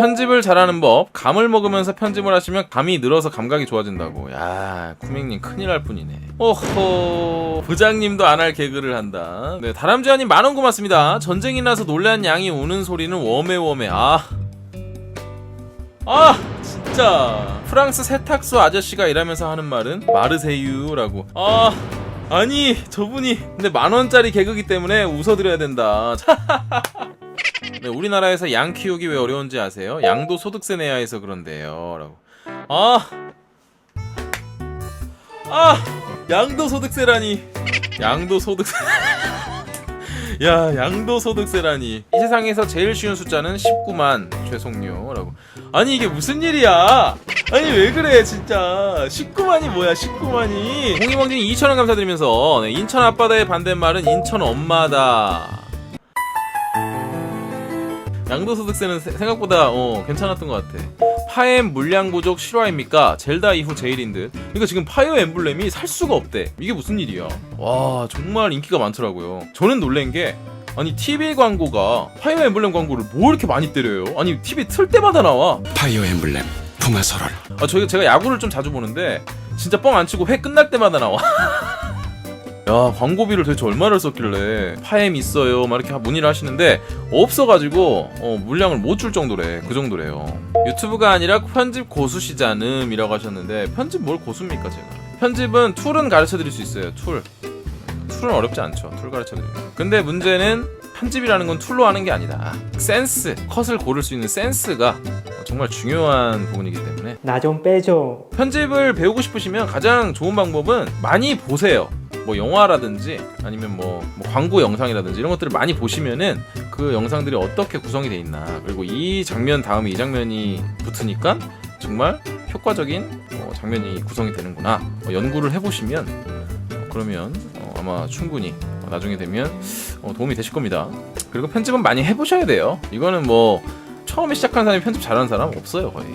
편집을 잘하는 법 감을 먹으면서 편집을 하시면 감이 늘어서 감각이 좋아진다고. 야 쿠밍님 큰일 날 뿐이네. 오호 부장님도 안 할 개그를 한다. 네 다람쥐아님 만원 고맙습니다. 전쟁이 나서 놀란 양이 우는 소리는 웜해웜해 아. 아 진짜. 프랑스 세탁소 아저씨가 일하면서 하는 말은 마르세유라고. 아 아니 저분이 근데 만원짜리 개그기 때문에 웃어드려야 된다 네, 우리나라에서 양 키우기 왜 어려운지 아세요? 양도 소득세 내야 해서 그런데요. 라고. 아. 아! 양도 소득세라니. 양도 소득세. 야, 양도 소득세라니. 이 세상에서 제일 쉬운 숫자는 19만. 죄송요. 라고. 아니, 이게 무슨 일이야? 아니, 왜 그래, 진짜. 19만이 뭐야, 19만이. 홍이멍님 2,000원 감사드리면서, 네, 인천 앞바다의 반대말은 인천 엄마다. 양도소득세는 세- 생각보다 어, 괜찮았던 것 같아. 파엠 물량 부족 실화입니까? 젤다 이후 제일인 듯. 그러니까 지금 파이어 엠블렘이 살 수가 없대. 이게 무슨 일이야? 와 정말 인기가 많더라고요. 저는 놀란 게 아니 TV 광고가 파이어 엠블렘 광고를 뭐 이렇게 많이 때려요? 아니 TV 틀 때마다 나와. 파이어 엠블렘 풍화설월 아 저희가 제가 야구를 좀 자주 보는데 진짜 뻥 안 치고 회 끝날 때마다 나와. 야 광고비를 도대체 얼마를 썼길래? 파엠 있어요. 막 이렇게 문의를 하시는데 없어가지고 어, 물량을 못 줄 정도래. 그 정도래요. 유튜브가 아니라 편집 고수시자음이라고 하셨는데 편집 뭘 고수입니까 제가? 편집은 툴은 가르쳐 드릴 수 있어요 툴. 툴은 어렵지 않죠. 툴 가르쳐 드려요 근데 문제는 편집이라는 건 툴로 하는 게 아니다. 센스 컷을 고를 수 있는 센스가 정말 중요한 부분이기 때문에. 나 좀 빼줘. 편집을 배우고 싶으시면 가장 좋은 방법은 많이 보세요. 뭐 영화라든지 아니면 뭐, 뭐 광고 영상이라든지 이런 것들을 많이 보시면은 그 영상들이 어떻게 구성이 돼 있나 그리고 이 장면 다음에 이 장면이 붙으니까 정말 효과적인 어, 장면이 구성이 되는구나 어, 연구를 해보시면 어, 그러면 어, 아마 충분히 어, 나중에 되면 어, 도움이 되실 겁니다. 그리고 편집은 많이 해보셔야 돼요. 이거는 뭐 처음에 시작하는 사람이 편집 잘하는 사람 없어요 거의.